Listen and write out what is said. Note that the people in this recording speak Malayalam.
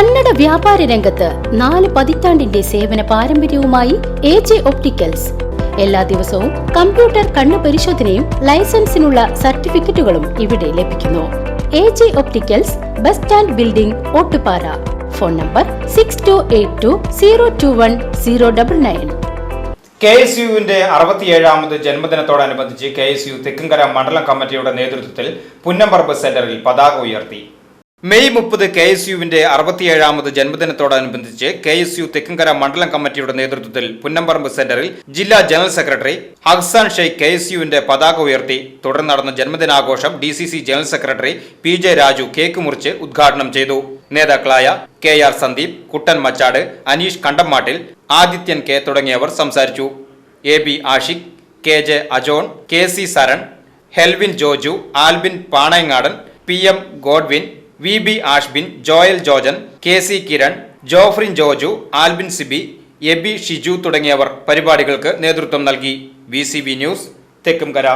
കന്നഡ വ്യാപാര രംഗത്ത് നാല് പതിറ്റാണ്ടിന്റെ സേവന പാരമ്പര്യവുമായി എ ജെ ഒപ്റ്റിക്കൽസ്. എല്ലാ ദിവസവും കമ്പ്യൂട്ടർ കണ്ണു പരിശോധനയും ലൈസൻസിനുള്ള സർട്ടിഫിക്കറ്റുകളും ഇവിടെ ലഭിക്കുന്നു. A J opticals bus stand building Ottupara. Phone number six two eight two zero two one zero double nine K S യുവിന്റെ അറുപത്തിയേഴാമത് ജന്മദിനത്തോടനുബന്ധിച്ച് കെ എസ് യു തെക്കുംകര മണ്ഡലം കമ്മിറ്റിയുടെ നേതൃത്വത്തിൽ പുന്നമ്പറമ്പ് സെന്ററിൽ പതാക ഉയർത്തി. മെയ് മുപ്പത് കെ എസ് യുവിന്റെ അറുപത്തിയേഴാമത് ജന്മദിനത്തോടനുബന്ധിച്ച് കെ എസ് യു തെക്കുംകര മണ്ഡലം കമ്മിറ്റിയുടെ നേതൃത്വത്തിൽ പുന്നമ്പറമ്പ് സെന്ററിൽ ജില്ലാ general secretary Haksan Sheikh K S യുവിന്റെ പതാക ഉയർത്തി തുടർന്ന് നടന്ന ജന്മദിനാഘോഷം D C C general secretary P J Raju cake മുറിച്ച് ഉദ്ഘാടനം ചെയ്തു. നേതാക്കളായ K R Sandeep Kuttan Machad Aneesh Kandammattil Adithyan K തുടങ്ങിയവർ സംസാരിച്ചു. A B Ashiq K J Ajon K C Saran Helvin Joju Albin Panayangadan P M Godwin V B Ashbin Joel Jojan K C Kiran Jofrin Joju Albin Siby Eby Shiju തുടങ്ങിയവർ പരിപാടികൾക്ക് നേതൃത്വം നൽകി. V news Thekkumkara.